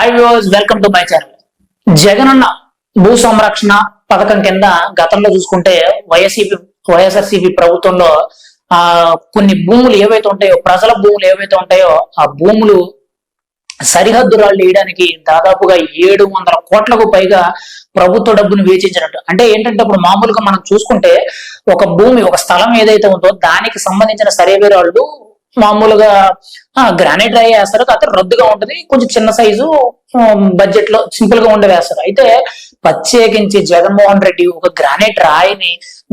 Hi viewers welcome to my channel Jagananna భూ సంరక్షణ పథకం కింద గతంలో చూసుకుంటే వైఎస్ఈపి వైఎస్ఆర్సిపి ప్రభుత్వంలో ఆ కొన్ని భూములు ఏవైతే ఉంటాయో ప్రజల భూములు ఏవైతే ఉంటాయో ఆ భూములు సరిహద్దు రాళ్ళు వేయడానికి దాదాపుగా ఏడు వందల కోట్లకు పైగా ప్రభుత్వ డబ్బును వేచించినట్టు. అంటే ఏంటంటే ఇప్పుడు మామూలుగా మనం చూసుకుంటే ఒక భూమి ఒక స్థలం ఏదైతే ఉందో దానికి సంబంధించిన సర్వే రాళ్ళు మామూలుగా గ్రానైట్ రాయి వేస్తారు. కాకపోతే రద్దుగా ఉంటది. కొంచెం చిన్న సైజు బడ్జెట్లో సింపుల్గా ఉండే వేస్తారు. అయితే ప్రత్యేకించి జగన్మోహన్ రెడ్డి ఒక గ్రానైట్ రాయిని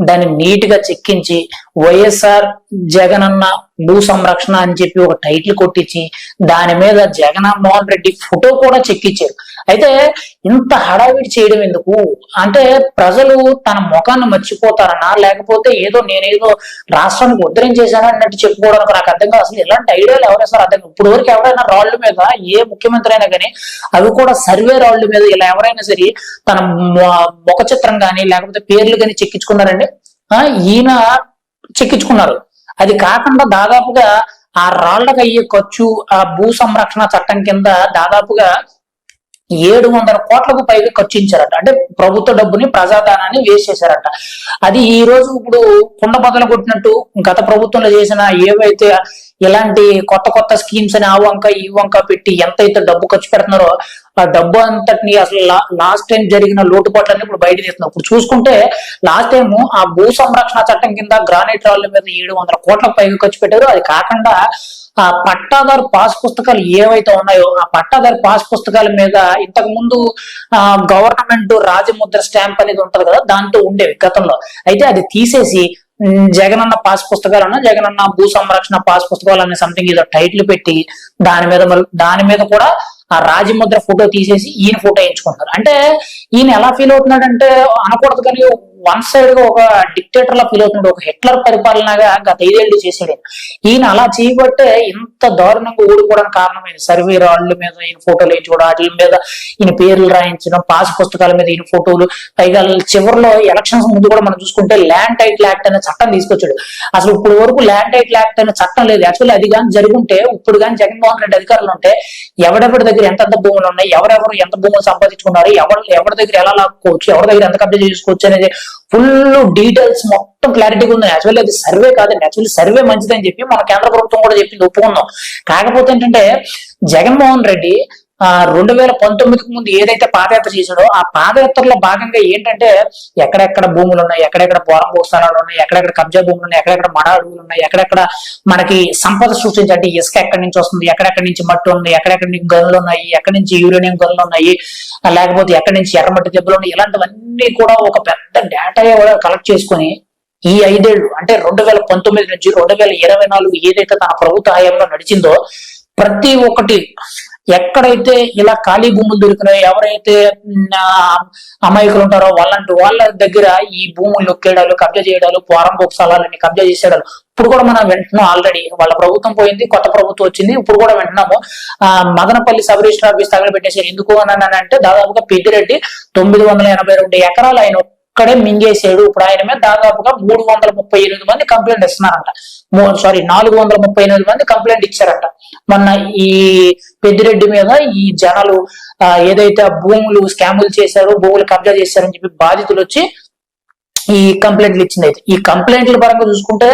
దాన్ని నీట్గా చెక్కించి వైఎస్ఆర్ జగనన్న భూ సంరక్షణ అని చెప్పి ఒక టైటిల్ కొట్టించి దాని మీద జగన్ మోహన్ రెడ్డి ఫోటో కూడా చెక్కించారు అయితే ఇంత హడావిడి చేయడం ఎందుకు? అంటే ప్రజలు తన ముఖాన్ని మర్చిపోతారనా? లేకపోతే ఏదో నేనేదో రాష్ట్రానికి ఉద్ధరించేశాను అన్నట్టు చెప్పుకోవడానికి నాకు అర్థం కాదు. అసలు ఇలాంటి ఐడియాలు ఎవరైనా అర్థం ఇప్పుడు వరకు ఎవరైనా రాళ్ళు మీద ఏ ముఖ్యమంత్రి అయినా కానీ అవి కూడా సర్వే రాళ్ళు మీద ఇలా ఎవరైనా సరే తన ముఖ చిత్రం కానీ లేకపోతే పేర్లు కానీ చెక్కించుకున్నారండి. ఈయన చెక్కించుకున్నారు. అది కాకుండా దాదాపుగా ఆ రాళ్ళకు అయ్యే ఖర్చు ఆ భూ సంరక్షణ చట్టం కింద దాదాపుగా ఏడు వందల కోట్లకు పైగా ఖర్చించారట. అంటే ప్రభుత్వ డబ్బుని ప్రజాదానాన్ని వేస్ట్ చేశారట అది ఈ రోజు ఇప్పుడు కుండ బదలు కొట్టినట్టు గత ప్రభుత్వంలో చేసిన ఏవైతే ఇలాంటి కొత్త కొత్త స్కీమ్స్ అని ఆ వంక ఈ వంక పెట్టి ఎంతైతే డబ్బు ఖర్చు పెడుతున్నారో ఆ డబ్బు అంతటిని అసలు లాస్ట్ టైం జరిగిన లోటుపాట్లన్నీ ఇప్పుడు బయట తీస్తున్నాం. ఇప్పుడు చూసుకుంటే లాస్ట్ టైం ఆ భూ సంరక్షణ చట్టం కింద గ్రానైట్ రాళ్ళ మీద ఏడు వందల కోట్ల పైగా ఖర్చు పెట్టారు. అది కాకుండా ఆ పట్టాదారు పాస్ పుస్తకాలు ఏవైతే ఉన్నాయో ఆ పట్టాదారు పాస్ పుస్తకాల మీద ఇంతకు ముందు ఆ గవర్నమెంట్ రాజముద్ర స్టాంప్ అనేది ఉంటది కదా దాంతో ఉండేవి గతంలో. అయితే అది తీసేసి జగనన్న పాస్ పుస్తకాలన్నా జగనన్న భూ సంరక్షణ పాస్ పుస్తకాలు అనే సంథింగ్ ఏదో టైటిల్ పెట్టి దాని మీద దాని మీద కూడా ఆ రాజముద్ర ఫోటో తీసేసి ఈయన ఫోటో వేయించుకుంటారు అంటే ఈయన ఎలా ఫీల్ అవుతున్నాడంటే అనకూడదు కానీ వన్ సైడ్గా ఒక డిక్టేటర్ లా ఫీల్ అవుతున్నాడు. ఒక హిట్లర్ పరిపాలనగా గత ఐదేళ్ళు చేశాడు. ఈయన అలా చేయబట్టే ఇంత దారుణంగా ఓడిపోవడానికి కారణమైంది. సర్వే రాళ్ళ మీద ఈయన ఫోటోలు వేయించుకోవడం వాటి మీద ఈయన పేర్లు రాయించడం పాస్ పుస్తకాల మీద ఈయన ఫోటోలు. పైగా చివరిలో ఎలక్షన్స్ ముందు కూడా మనం చూసుకుంటే ల్యాండ్ టైటిల్ యాక్ట్ అనే చట్టం తీసుకొచ్చాడు. అసలు ఇప్పుడు వరకు ల్యాండ్ టైటిల్ యాక్ట్ అనే చట్టం లేదు. యాక్చువల్లీ అది కానీ జరుగుంటే ఇప్పుడు కానీ జగన్మోహన్ రెడ్డి అధికారులు ఉంటే ఎవడెవరి దగ్గర ఎంతెంత భూములు ఉన్నాయి ఎవరెవరు ఎంత భూములు సంపాదించుకున్నారు ఎవరు ఎవరి దగ్గర ఎలా లాక్కోవచ్చు ఎవరి దగ్గర ఎంత కబ్జా చేసుకోవచ్చు అనేది ఫుల్ డీటెయిల్స్ మొత్తం క్లారిటీగా ఉంది. యాక్చువల్లీ అది సర్వే కాదండి యాక్చువల్లీ సర్వే మంచిదని చెప్పి మన కేంద్ర ప్రభుత్వం కూడా చెప్పింది ఒప్పుకుందాం కాకపోతే ఏంటంటే జగన్మోహన్ రెడ్డి ఆ రెండు వేల పంతొమ్మిదికి ముందు ఏదైతే పాదయాత్ర చేశాడో ఆ పాదయాత్రలో భాగంగా ఏంటంటే ఎక్కడెక్కడ భూములు ఉన్నాయి ఎక్కడెక్కడ పొలం భూస్థలాలు ఉన్నాయి ఎక్కడెక్కడ కబ్జా భూములు ఉన్నాయి ఎక్కడెక్కడ మడ అడుగులు ఉన్నాయి ఎక్కడెక్కడ మనకి సంపద సృష్టించండి ఇసుక ఎక్కడి నుంచి వస్తుంది ఎక్కడెక్కడి నుంచి మట్టి ఉంది ఎక్కడెక్కడి నుంచి గనులు ఉన్నాయి ఎక్కడి నుంచి యూరేనియం గనులు ఉన్నాయి లేకపోతే ఎక్కడి నుంచి ఎర్రమట్టి దెబ్బలు ఉన్నాయి ఇలాంటివన్నీ కూడా ఒక పెద్ద డేటా కలెక్ట్ చేసుకొని ఈ ఐదేళ్ళు అంటే రెండు వేల పంతొమ్మిది నుంచి రెండు వేల ఇరవై నాలుగు ఏదైతే తన ప్రభుత్వ హయాంలో నడిచిందో ప్రతి ఒక్కటి ఎక్కడైతే ఇలా ఖాళీ భూములు దొరికినాయో ఎవరైతే అమాయకులు ఉంటారో వాళ్ళంటి వాళ్ళ దగ్గర ఈ భూములు నొక్కేయడాలు కబ్జా చేయడాలు పోరం స్థలాలని కబ్జా చేసేడాలు ఇప్పుడు కూడా మనం వింటున్నాం ఆల్రెడీ వాళ్ళ ప్రభుత్వం పోయింది కొత్త ప్రభుత్వం వచ్చింది ఇప్పుడు కూడా వింటున్నాము. ఆ మదనపల్లి సబ్ రిజిస్టర్ ఆఫీస్ తగలబెట్టేసారు ఎందుకు అని అంటే దాదాపుగా పెద్దిరెడ్డి తొమ్మిది వందల ఎనభై రెండు ఎకరాలు ఆయన ఒక్కడే మింగేసాడు ఇప్పుడు ఆయన మీద దాదాపుగా మూడు వందల ముప్పై ఎనిమిది మంది కంప్లైంట్ ఇస్తున్నారంట. సారీ నాలుగు వందల ముప్పై ఎనిమిది మంది కంప్లైంట్ ఇచ్చారంట. మొన్న ఈ పెద్దిరెడ్డి మీద ఈ జనాలు ఏదైతే భూములు స్కాములు చేశారో భూములు కబ్జా చేశారని చెప్పి బాధితులు వచ్చి ఈ కంప్లైంట్లు ఇచ్చింది అయితే. ఈ కంప్లైంట్ల పరంగా చూసుకుంటే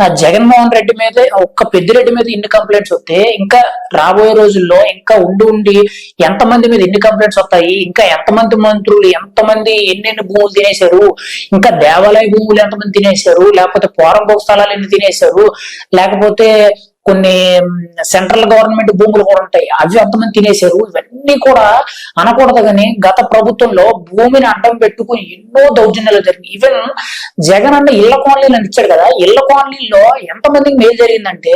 నా జగన్మోహన్ రెడ్డి మీద ఒక్క పెద్దిరెడ్డి మీద ఇన్ని కంప్లైంట్స్ వస్తే ఇంకా రాబోయే రోజుల్లో ఇంకా ఉండి ఉండి ఎంతమంది మీద ఎన్ని కంప్లైంట్స్ వస్తాయి ఇంకా ఎంతమంది మంత్రులు ఎంతమంది ఎన్నెన్ని భూములు తినేశారు ఇంకా దేవాలయ భూములు ఎంతమంది తినేశారు లేకపోతే పోరంబోక్ స్థలాలు ఎన్ని తినేశారు లేకపోతే కొన్ని సెంట్రల్ గవర్నమెంట్ భూములు కూడా ఉంటాయి. అవి అంతమంది తినేశారు. ఇవన్నీ కూడా అనకూడదు కానీ గత ప్రభుత్వంలో భూమిని అడ్డం పెట్టుకుని ఎన్నో దౌర్జన్యాలు జరిగింది ఈవెన్ జగన్ అన్న ఇళ్ళ కాలనీలు ఇచ్చాడు కదా ఇళ్ళ కాలనీలో ఎంతమందికి మేలు జరిగిందంటే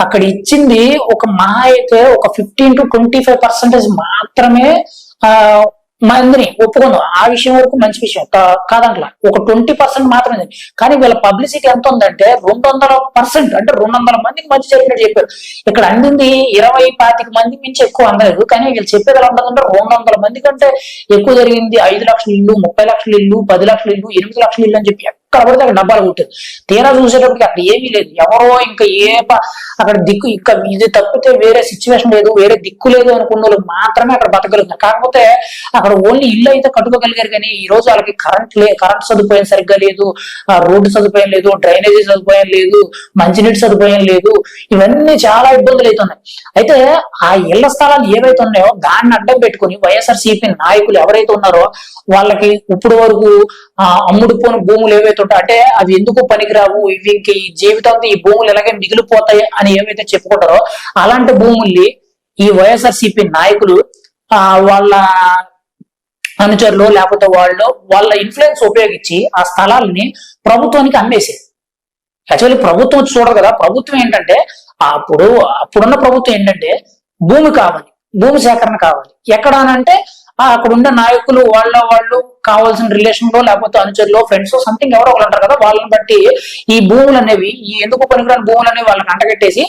అక్కడ ఇచ్చింది ఒక మహా అయితే ఒక fifteen to twenty five percentage మాత్రమే ఆ మందిని ఒప్పుకుందాం ఆ విషయం వరకు మంచి విషయం కాదంట్లా ఒక ట్వంటీ పర్సెంట్ మాత్రమే కానీ వీళ్ళ పబ్లిసిటీ ఎంత ఉందంటే రెండు వందల పర్సెంట్ అంటే రెండు వందల మందికి మంచి జరిగినట్టు చెప్పారు. ఇక్కడ అందింది ఇరవై పాతిక మంది మించి ఎక్కువ అందలేదు. కానీ వీళ్ళు చెప్పేది ఎలా ఉంటుందంటే రెండు వందల మంది కంటే ఎక్కువ జరిగింది ఐదు లక్షల ఇల్లు ముప్పై లక్షల ఇల్లు పది లక్షల ఇల్లు ఎనిమిది లక్షల ఇల్లు అని చెప్పారు పడితే అక్కడ డబ్బాలు కొట్టారు తీరా చూసేటప్పటికి అక్కడ ఏమీ లేదు. ఎవరో ఇంకా ఏ అక్కడ దిక్కు ఇంకా ఇది తప్పితే వేరే సిచ్యువేషన్ లేదు వేరే దిక్కు లేదు అనుకున్న వాళ్ళు మాత్రమే అక్కడ బతకగలుగుతారు. కాకపోతే అక్కడ ఓన్లీ ఇల్లు అయితే కట్టుకోగలిగారు కానీ ఈ రోజు వాళ్ళకి కరెంట్ లే కరెంట్ సదుపాయం సరిగ్గా లేదు రోడ్డు సదుపాయం లేదు డ్రైనేజీ సదుపాయం లేదు మంచినీటి సదుపాయం లేదు ఇవన్నీ చాలా ఇబ్బందులు అవుతున్నాయి. అయితే ఆ ఇళ్ళ స్థలాలు ఏవైతే ఉన్నాయో దాన్ని అడ్డం పెట్టుకుని వైఎస్ఆర్ నాయకులు ఎవరైతే ఉన్నారో వాళ్ళకి ఇప్పుడు వరకు అమ్ముడుపోని భూములు ఏవైతే ఉంటాయో అంటే అవి ఎందుకు పనికిరావు? ఇవి ఇంక ఈ జీవితాంతం ఈ భూములు ఎలాగే మిగిలిపోతాయి అని ఏమైతే చెప్పుకుంటారో అలాంటి భూముల్ని ఈ వైఎస్ఆర్సిపి నాయకులు ఆ వాళ్ళ అనుచరులు లేకపోతే వాళ్ళు వాళ్ళ ఇన్ఫ్లుయెన్స్ ఉపయోగించి ఆ స్థలాలని ప్రభుత్వానికి అమ్మేసేది యాక్చువల్లీ ప్రభుత్వం వచ్చి చూడదు కదా ప్రభుత్వం ఏంటంటే అప్పుడు అప్పుడున్న ప్రభుత్వం ఏంటంటే భూమి కావాలి భూమి సేకరణ కావాలి. ఎక్కడ అని అంటే అక్కడ ఉండే నాయకులు వాళ్ళ వాళ్ళు కావాల్సిన రిలేషన్లో లేకపోతే అనుచరులు ఫ్రెండ్స్ సంథింగ్ ఎవరో ఒకళ్ళు ఉంటారు కదా వాళ్ళని బట్టి ఈ భూములు అనేవి ఈ ఎందుకు పనికిరాని భూములు అనేవి వాళ్ళని అంటగట్టేసి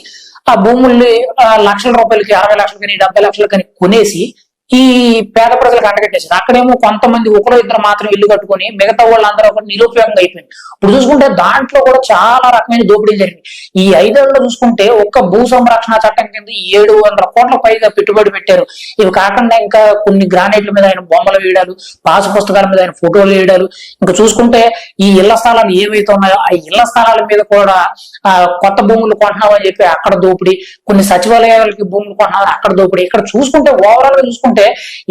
ఆ భూముల్ని ఆ, లక్షల రూపాయలకి అరవై లక్షలు కానీ డెబ్బై లక్షలు కానీ కొనేసి ఈ పేద ప్రజలకు అంటగట్టేసారు అక్కడేమో కొంతమంది ఒకరో ఇద్దరు మాత్రం ఇల్లు కట్టుకొని మిగతా వాళ్ళందరూ ఒకటి నిరుపయోగంగా అయిపోయింది ఇప్పుడు చూసుకుంటే దాంట్లో కూడా చాలా రకమైన దోపిడీలు జరిగింది ఈ ఐదేళ్ళలో చూసుకుంటే ఒక్క భూ సంరక్షణ చట్టం కింద ఏడు వందల కోట్ల పైగా పెట్టుబడి పెట్టారు. ఇవి కాకుండా ఇంకా కొన్ని గ్రానైట్ల మీద ఆయన బొమ్మలు వేయడాలు పాసు పుస్తకాల మీద ఆయన ఫోటోలు వేయడాలు. ఇంకా చూసుకుంటే ఈ ఇళ్ళ స్థలాలు ఏవైతే ఉన్నాయో ఆ ఇళ్ళ స్థలాల మీద కూడా ఆ కొత్త భూములు కొంటున్నామని చెప్పి అక్కడ దోపిడీ కొన్ని సచివాలయాలకి భూములు కొంటున్నామని అక్కడ దోపిడీ. ఇక్కడ చూసుకుంటే ఓవరాల్గా చూసుకుంటే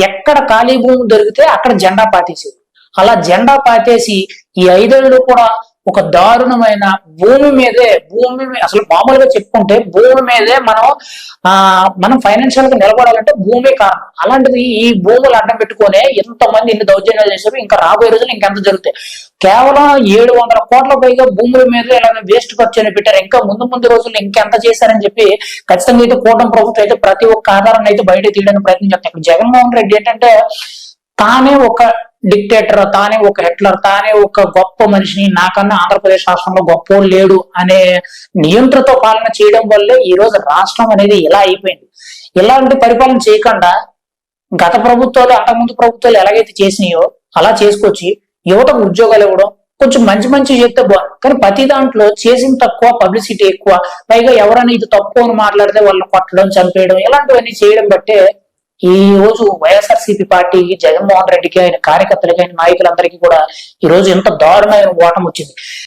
ఎక్కడ ఖాళీ భూమి దొరికితే అక్కడ జెండా పాతేసేది. అలా జెండా పాతేసి ఈ ఐదేళ్ళు కూడా ఒక దారుణమైన భూమి మీదే భూమి అసలు మామూలుగా చెప్పుకుంటే భూమి మీదే మనం ఆ మనం ఫైనాన్షియల్గా నిలబడాలంటే భూమి కారణం. అలాంటిది ఈ భూములు అడ్డం పెట్టుకునే ఎంతమంది ఇన్ని దౌర్జన్యాలు చేశారు ఇంకా రాబోయే రోజులు ఇంకెంత జరుగుతాయి. కేవలం ఏడు వందల కోట్ల పైగా భూముల మీద ఇలా వేస్ట్ ఖర్చు అని పెట్టారు. ఇంకా ముందు ముందు రోజుల్లో ఇంకెంత చేశారని చెప్పి ఖచ్చితంగా అయితే కూటమి ప్రభుత్వం అయితే ప్రతి ఒక్క ఆధారాన్ని అయితే బయట తీయడానికి ప్రయత్నం చేస్తారు ఇప్పుడు జగన్మోహన్ రెడ్డి ఏంటంటే తానే ఒక డిక్టేటర్ తానే ఒక హిట్లర్ తానే ఒక గొప్ప మనిషిని. నాకన్నా ఆంధ్రప్రదేశ్ రాష్ట్రంలో గొప్ప లేడు అనే నియంత్రణతో పాలన చేయడం వల్లే ఈ రోజు రాష్ట్రం అనేది ఇలా అయిపోయింది. ఇలాంటి పరిపాలన చేయకుండా గత ప్రభుత్వాలు అంతకుముందు ప్రభుత్వాలు ఎలాగైతే చేసినాయో అలా చేసుకొచ్చి యువతకు ఉద్యోగాలు ఇవ్వడం కొంచెం మంచి మంచి చెప్తే బాగుంది కానీ ప్రతి దాంట్లో చేసిన తక్కువ పబ్లిసిటీ ఎక్కువ. పైగా ఎవరైనా ఇది తక్కువ అని మాట్లాడితే వాళ్ళని కొట్టడం చంపేయడం ఇలాంటివన్నీ చేయడం బట్టే ఈ రోజు వైఎస్ఆర్సీపీ పార్టీకి జగన్మోహన్ రెడ్డికి ఆయన కార్యకర్తలకి ఆయన నాయకులందరికీ కూడా ఈ రోజు ఎంత దారుణమైన ఓటం వచ్చింది